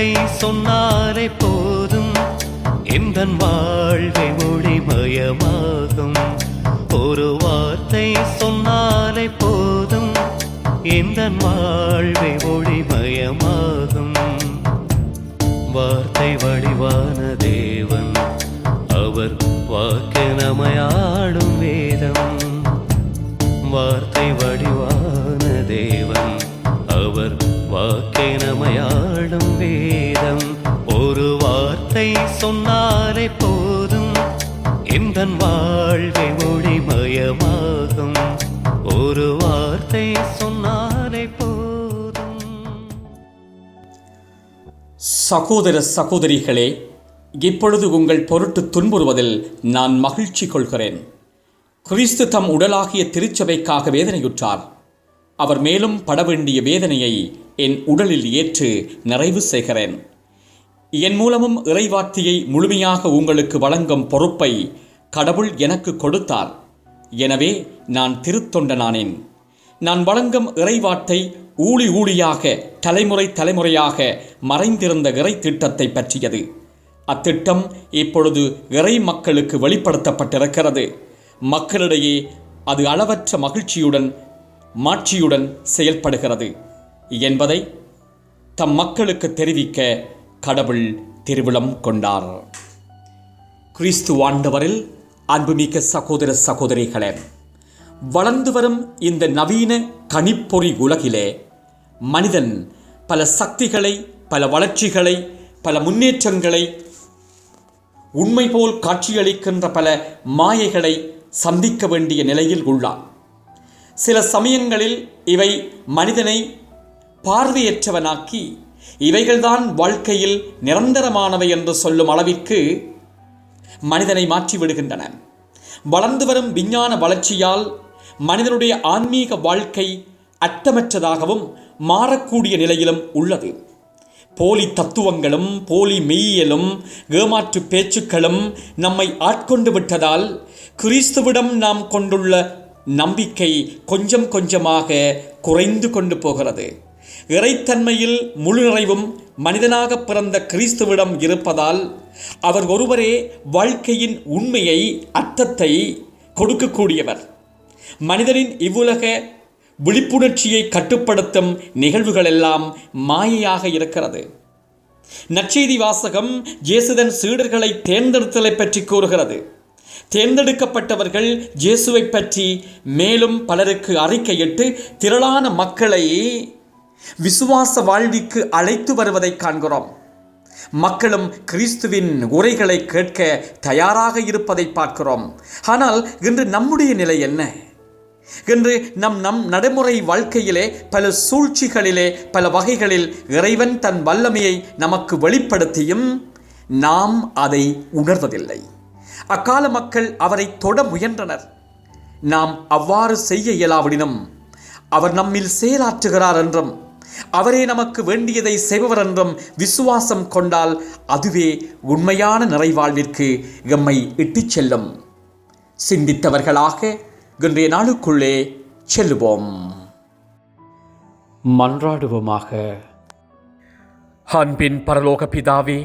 வார்த்தை சொன்னாலே போதும். எந்த வாழ்வை ஒளிமயமாகும். ஒரு வார்த்தை சொன்னாலே போதும். எந்த வாழ்வை ஒளிமயமாகும். வார்த்தை வடிவான தேவன் அவர் வாக்கு நமையாடும் வேதம். வார்த்தை வடிவான தேவன் அவர் வாக்கை நமையாடும் வேதம். ஒரு வார்த்தை சொன்னாலே போதும். எந்த வாழ்வை ஒளிமயமாகும். ஒரு வார்த்தை சொன்னாலே போதும். சகோதர சகோதரிகளே இப்பொழுது உங்கள் பொருட்டு துன்புறுவதில் நான் மகிழ்ச்சி கொள்கிறேன். கிறிஸ்து தம் உடலாகிய திருச்சபைக்காக வேதனையுற்றார். அவர் மேலும் பட வேண்டிய வேதனையை என் உடலில் ஏற்று நிறைவு செய்கிறேன். என் மூலமும் இறைவார்த்தையை முழுமையாக உங்களுக்கு வழங்கும் பொறுப்பை கடவுள் எனக்கு கொடுத்தார். எனவே நான் திருத்தொண்டனானேன். நான் வழங்கும் இறைவார்த்தை ஊழி ஊழியாக தலைமுறை தலைமுறையாக மறைந்திருந்த இறை திட்டத்தை பற்றியது. அத்திட்டம் இப்பொழுது இறை மக்களுக்கு வெளிப்படுத்தப்பட்டிருக்கிறது. மக்களிடையே அது அளவற்ற மகிழ்ச்சியுடன் மாட்சியுடன் செயல்படுகிறது என்பதை தம் மக்களுக்கு தெரிவிக்க கடவுள் திருவிழம் கொண்டார். கிறிஸ்து ஆண்டவரில் அன்புமிக்க சகோதர சகோதரிகளே வளர்ந்து வரும் இந்த நவீன கணிப்பொறி உலகிலே மனிதன் பல சக்திகளை பல வளர்ச்சிகளை பல முன்னேற்றங்களை உண்மை போல் காட்சியளிக்கின்ற பல மாயைகளை சந்திக்க வேண்டிய நிலையில் உள்ளான். சில சமயங்களில் இவை மனிதனை பார்வையற்றவனாக்கி இவைகள்தான் வாழ்க்கையில் நிரந்தரமானவை என்று சொல்லும் அளவிற்கு மனிதனை மாற்றி விடுகின்றன வளர்ந்து வரும் விஞ்ஞான வளர்ச்சியால் மனிதனுடைய ஆன்மீக வாழ்க்கை அர்த்தமற்றதாகவும் மாறக்கூடிய நிலையிலும் உள்ளது. போலி தத்துவங்களும் போலி மெய்யியலும் ஏமாற்று பேச்சுக்களும் நம்மை ஆட்கொண்டு விட்டதால் கிறிஸ்துவிடம் நாம் கொண்டுள்ள நம்பிக்கை கொஞ்சம் கொஞ்சமாக குறைந்து கொண்டு போகிறது. இறைத்தன்மையில் முழு நிறைவும் மனிதனாக பிறந்த கிறிஸ்துவிடம் இருப்பதால் அவர் ஒருவரே வாழ்க்கையின் உண்மையை அர்த்தத்தை கொடுக்கக்கூடியவர். மனிதனின் இவ்வுலக விழிப்புணர்ச்சியை கட்டுப்படுத்தும் நிகழ்வுகள் எல்லாம் மாயையாக இருக்கிறது. நற்செய்தி வாசகம் ஜேசுதன் சீடர்களை தேர்ந்தெடுத்தலை பற்றி கூறுகிறது. தேர்ந்தெடுக்கப்பட்டவர்கள் இயேசுவை பற்றி மேலும் பலருக்கு அறிக்கையிட்டு திரளான மக்களை விசுவாச வாழ்விற்கு அழைத்து வருவதை காண்கிறோம். மக்களும் கிறிஸ்துவின் உரைகளை கேட்க தயாராக இருப்பதை பார்க்கிறோம். ஆனால் இன்று நம்முடைய நிலை என்ன? இன்று நம் நம் நடைமுறை வாழ்க்கையிலே பல சூழ்ச்சிகளிலே பல வகைகளில் இறைவன் தன் வல்லமையை நமக்கு வெளிப்படுத்தியும் நாம் அதை உணர்வதில்லை. அக்கால மக்கள் அவரை தொட முயன்றனர். நாம் அவ்வாறு செய்ய இயலாவிடினும் அவர் நம்மில் செயலாற்றுகிறார் என்றும் அவரே நமக்கு வேண்டியதை செய்பவர் என்றும் விசுவாசம் கொண்டால் அதுவே உண்மையான நிறைவாழ்விற்கு எம்மை இட்டுச் செல்லும். சிந்தித்தவர்களாக இன்றைய நாளுக்குள்ளே செல்லுவோம். மன்றாடுவோமாக. அன்பின் பரலோக பிதாவே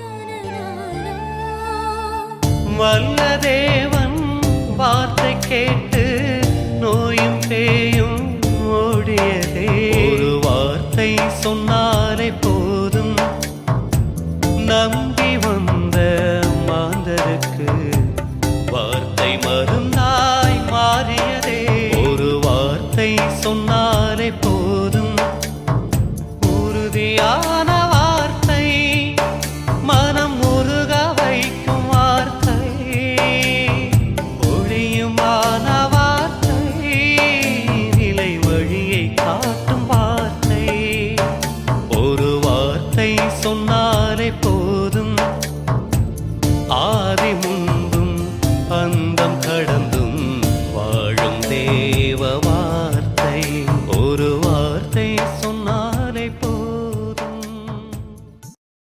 வல்ல தேவன் வார்த்தை கேட்டு நோயும் பேயும் ஓடியதே ஒரு வார்த்தை சொன்னாலே போதும். நம்பி வந்த மாந்தருக்கு வார்த்தை மருந்தாய் மாறியதே. ஒரு வார்த்தை சொன்னாலே போதும். உறுதியா